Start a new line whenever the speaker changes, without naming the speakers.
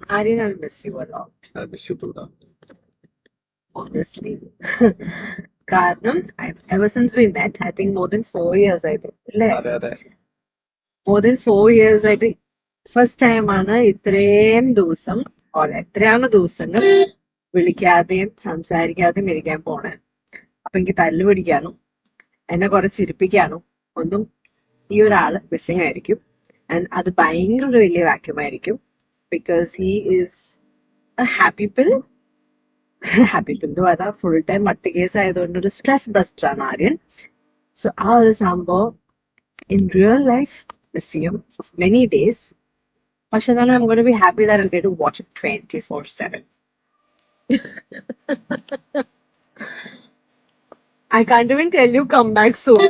Aryan, I'll miss you a lot,
I'll miss you too, darling.
honestly. കാരണം ever since we met I think more than four years ആയിരുന്നു അല്ലേ?
അതെ അതെ.
More than four years ആയിട്ട് first ടൈമാണ് ഇത്രയും ദിവസം ഓർ എത്രയാണ് ദിവസങ്ങൾ വിളിക്കാതെയും സംസാരിക്കാതെയും ഇരിക്കാൻ പോണേ. അപ്പൊ എനിക്ക് തല്ലു പിടിക്കാനും എന്നെ കുറെ ചിരിപ്പിക്കാനും ഒന്നും ഈ ഒരാൾ മിസ്സിങ് ആയിരിക്കും. ആൻഡ് അത് ഭയങ്കര ഒരു വലിയ vacuum ആയിരിക്കും because he is a happy pill happy pill വരാ ഫുൾ ടൈം മട്ട് കേസ് ആയതുകൊണ്ട് ഒരു സ്ട്രെസ് ബസ്റ്റർ ആണ് ആര്യൻ സോ ആ ഒരു സംഭവം in real life miss you for many days. പക്ഷെ എന്നാലും I'm going to be happy that I'll get to watch it 24 7. I can't even tell you come back soon.